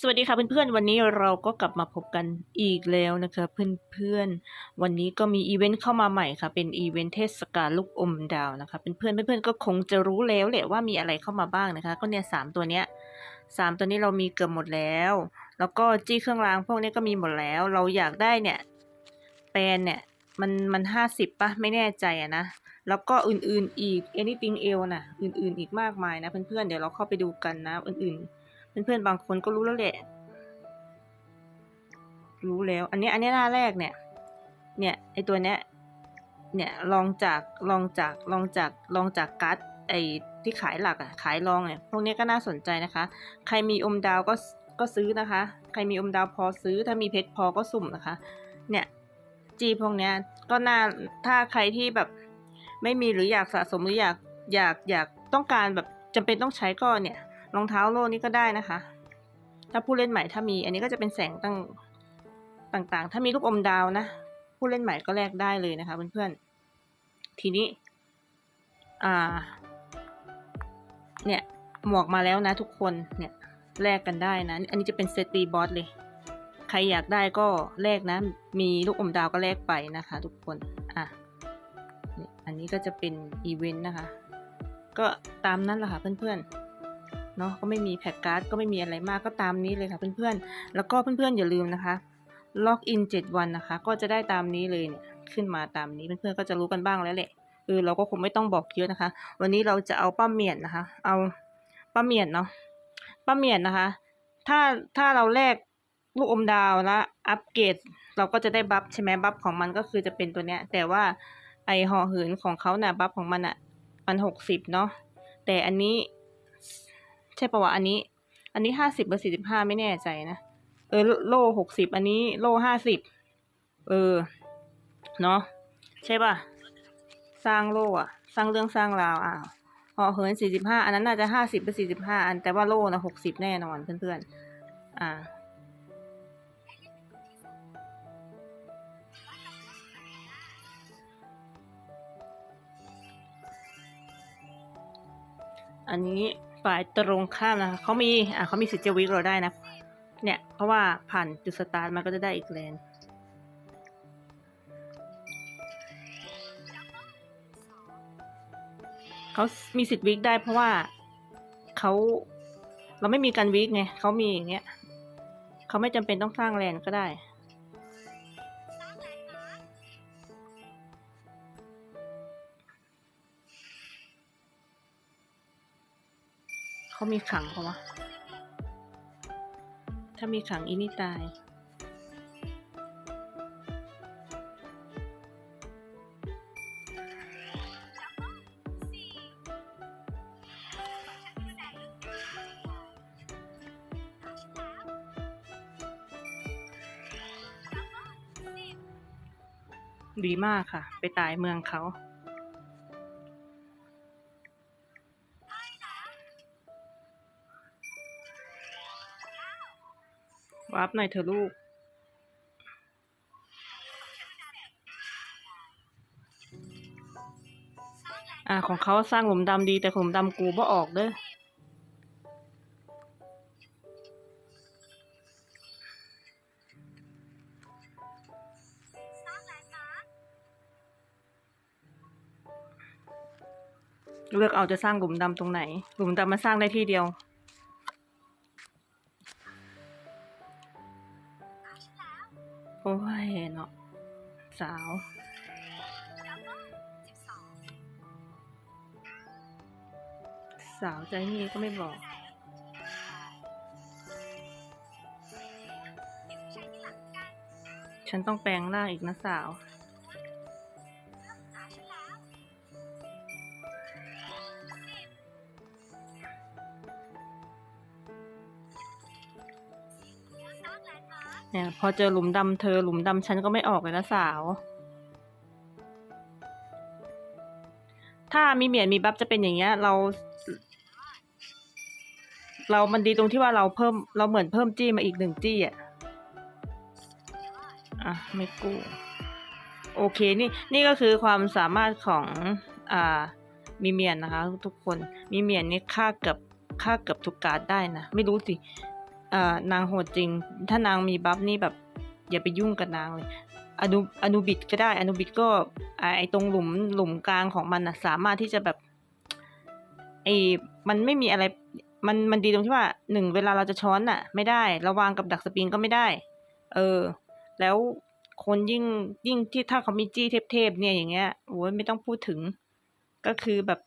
สวัสดีค่ะเพื่อนๆ วันนี้เราก็กลับมาพบกันอีกแล้วนะคะเพื่อนๆ วันนี้ก็มีอีเวนต์เข้ามาใหม่ค่ะ เป็นอีเวนต์เทศกาลลูกอมดาวนะคะเพื่อนๆเพื่อนๆก็คงจะรู้แล้วแหละว่ามีอะไรเข้ามาบ้างนะคะ ก็เนี่ยสามตัวเนี้ยสามตัวนี้เรามีเกือบหมดแล้ว แล้วก็จี้เครื่องรางพวกนี้ก็มีหมดแล้ว เราอยากได้เนี่ยแปลนเนี่ยมันมันห้าสิบปะไม่แน่ใจอะนะแล้วก็อื่นๆอีก anything else นะอื่นๆอีกมากมายนะเพื่อนๆเดี๋ยวเราเข้าไปดูกันนะอื่นๆ เพื่อนๆบางคนก็รู้แล้วแหละ รู้แล้ว อันนี้อันนี้หน้าแรกเนี่ย เนี่ยไอตัวเนี้ย เนี่ยลองจากลองจากลองจากลองจากการ์ดไอที่ขายหลักอะขายรองเนี่ยพวกนี้ก็น่าสนใจนะคะ ใครมีอมดาวก็ก็ซื้อนะคะ ใครมีอมดาวพอซื้อ ถ้ามีเพชรพอก็สุ่มนะคะ เนี่ยจีพวกเนี้ยก็น่าถ้าใครที่แบบไม่มีหรืออยากสะสมหรืออยากอยากอยากต้องการแบบจำเป็นต้องใช้ก็เนี่ย รองเท้าโลนี่ก็ได้นะคะ ถ้าผู้เล่นใหม่ถ้ามี อันนี้ก็จะเป็นแสงตั้งต่างๆ ถ้ามีลูกอมดาวนะ ผู้เล่นใหม่ก็แลกได้เลยนะคะเพื่อนๆ ทีนี้ อ่า เนี่ย หมวกมาแล้วนะทุกคน เนี่ยแลกกันได้นะ อันนี้จะเป็นเซตตีบอสเลย ใครอยากได้ก็แลกนะ มีลูกอมดาวก็แลกไปนะคะ ทุกคน อะ อันนี้ก็จะเป็นอีเวนต์นะคะ ก็ตามนั้นแหละค่ะเพื่อนๆ เนาะก็ไม่มีแพ็กการ์ดก็ไม่มีอะไรมากก็ตามนี้เลยค่ะเพื่อนๆ แล้วก็เพื่อนๆอย่าลืมนะคะล็อกอิน 7 วันนะคะ ก็จะได้ตามนี้เลยเนี่ยขึ้นมาตามนี้เพื่อนๆก็จะรู้กันบ้างแล้วแหละเออเราก็คงไม่ต้องบอกเยอะนะคะ วันนี้เราจะเอาป้าเมียนนะคะ เอาป้าเมียนเนาะป้าเมียนนะคะ ถ้าถ้าเราแลกลูกอมดาวแล้วอัปเกรดเราก็จะได้บัฟใช่ไหมบัฟของมันก็คือจะเป็นตัวเนี้ย แต่ว่าไอห่อหินของเขาน่ะบัฟของมันอะมันหกสิบเนาะแต่อันนี้ ใช่ปะวะอันนี้ อันนี้ห้าสิบหรือสี่สิบห้าไม่แน่ใจนะ เออ โลหกสิบอันนี้โลห้าสิบเออ เนาะใช่ป่ะสร้างโลอะสร้างเรื่องสร้างราวอะห่อเหินสี่สิบห้าอันนั้นน่าจะห้าสิบหรือสี่สิบห้าอันแต่ว่าโลนะหกสิบแน่นอนเพื่อนๆ อ่า อันนี้ ฝ่ายตรงข้ามนะคะเขามีอ่าเขามีสิทธิ์จะวิกเราได้นะ เนี่ยเพราะว่าผ่านจุดสตาร์ทมันก็จะได้อีกแลนเขามีสิทธิ์วิกได้เพราะว่าเขาเราไม่มีการวิกไงเขามีอย่างเงี้ยเขาไม่จำเป็นต้องสร้างแลนก็ได้ เขามีขังเขาวะ ถ้ามีขังอีนี่ตาย ดีมากค่ะ ไปตายเมืองเขา วาร์ปหน่อยเถอะลูก อ่าของเขาสร้างหลุมดำดีแต่หลุมดำกูบ่ออกเด้อเลือกเอาจะสร้างหลุมดำตรงไหน หลุมดำมันสร้างได้ที่เดียว โอ้ยเนาะสาว สาวใจนี่ก็ไม่บอก ฉันต้องแปลงร่างอีกนะสาว เนี่ย พอเจอหลุมดำเธอหลุมดำฉันก็ไม่ออกเลยนะสาว ถ้ามีเหมียนมีบัฟจะเป็นอย่างเงี้ย เรา เรามันดีตรงที่ว่าเราเพิ่ม เราเหมือนเพิ่มจี้มาอีกหนึ่งจี้อะอะไม่กู้โอเคนี่นี่ก็คือความสามารถของอ่ามีเมียนนะคะ ทุกคนมีเมียนนี่ค่าเกือบค่าเกือบทุกการ์ดได้นะ ไม่รู้สิ นางโหดจริง ถ้านางมีบัฟนี่แบบอย่าไปยุ่งกับนางเลยอนุอนุบิดก็ได้ อนุบิดก็ไอตรงหลุมหลุมกลางของมันนะสามารถที่จะแบบไอมันไม่มีอะไร มันมันดีตรงที่ว่าหนึ่งเวลาเราจะช้อนน่ะ ไม่ได้ ระวางกับดักสปริงก็ไม่ได้ เออ แล้วคนยิ่งยิ่งที่ถ้าเขามีจี้เทพๆเนี่ยอย่างเงี้ยโอ้ยไม่ต้องพูดถึง ก็คือแบบ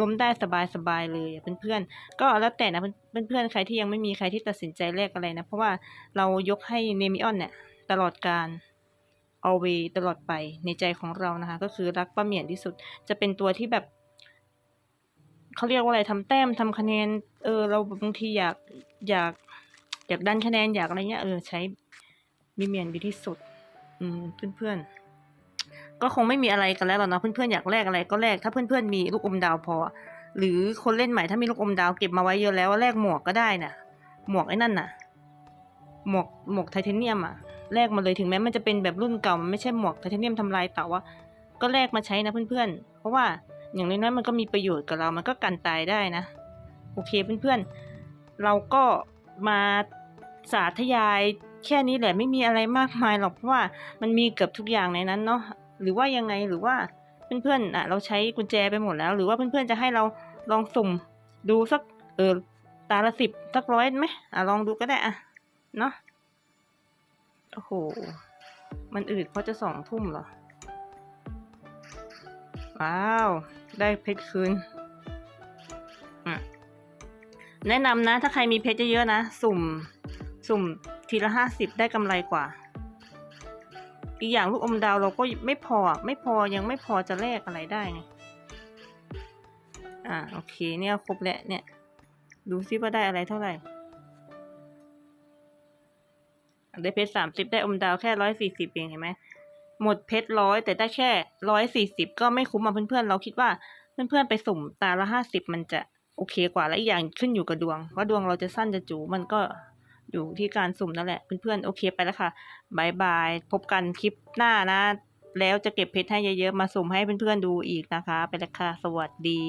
ล้มได้สบายๆเลยเพื่อนๆก็แล้วแต่นะเพื่อนๆใครที่ยังไม่มีใครที่ตัดสินใจแลกอะไรนะ เพราะว่าเรายกให้เนมิออนเนี่ยตลอดการ always ตลอดไปในใจของเรานะคะ ก็คือรักป้าเหมียนที่สุด จะเป็นตัวที่แบบเขาเรียกว่าอะไรทำแต้มทำคะแนน เออ เราบางทีอยากอยากอยากดันคะแนนอยากอะไรเงี้ยเออใช้มีเมียนดีที่สุด อืมเพื่อนๆ ก็คงไม่มีอะไรกันแล้วหรอกเนาะเพื่อนๆอยากแลกอะไรก็แลกถ้าเพื่อนๆมีลูกอมดาวพอ หรือคนเล่นใหม่ถ้ามีลูกอมดาวเก็บมาไว้เยอะแล้วแลกหมวกก็ได้น่ะ หมวกไอ้นั่นน่ะ หมวกหมวกไทเทเนียมอะแลกมาเลยถึงแม้มันจะเป็นแบบรุ่นเก่ามันไม่ใช่หมวกไทเทเนียมทำลายเต่ว่าก็แลกมาใช้นะเพื่อนๆ เพราะว่าอย่างน้อยๆมันก็มีประโยชน์กับเรา มันก็กันตายได้นะ โอเคเพื่อนๆ เราก็มาสาธยายแค่นี้แหละไม่มีอะไรมากมายหรอกเพราะว่ามันมีเกือบทุกอย่างในนั้นเนาะ หรือว่ายังไงหรือว่าเพื่อนๆอะเราใช้กุญแจไปหมดแล้ว หรือว่าเพื่อนๆจะให้เราลองสุ่มดูสักเออตาละสิบสักร้อยไหมอะลองดูก็ได้อะเนาะโอ้โห มันอืดเพราะจะสองทุ่มเหรอ ว้าว ได้เพชรคืนแนะนำนะ ถ้าใครมีเพชรเยอะๆนะ สุ่ม สุ่มทีละห้าสิบได้กำไรกว่า อีกอย่างลูกอมดาวเราก็ไม่พอไม่พอยังไม่พอจะแลกอะไรได้ไงอ่าโอเคเนี่ยครบแล้วเนี่ย ดูซิว่าได้อะไรเท่าไหร่ ได้เพชรสามสิบได้อมดาวแค่ร้อยสี่สิบเองเห็นไหมหมดเพชรร้อยแต่ได้แค่ร้อยสี่สิบก็ไม่คุ้มมาเพื่อนๆ เราคิดว่าเพื่อนๆ ไปสุ่มตาละห้าสิบมันจะโอเคกว่าและอีกอย่างขึ้นอยู่กับดวง ว่าดวงเราจะสั้นจะจูมันก็ อยู่ที่การสุ่มนั่นแหละเพื่อนๆโอเคไปแล้วค่ะบายบายพบกันคลิปหน้านะ แล้วจะเก็บเพชรให้เยอะๆ มาสุ่มให้เพื่อนๆดูอีกนะคะ ไปแล้วค่ะ สวัสดี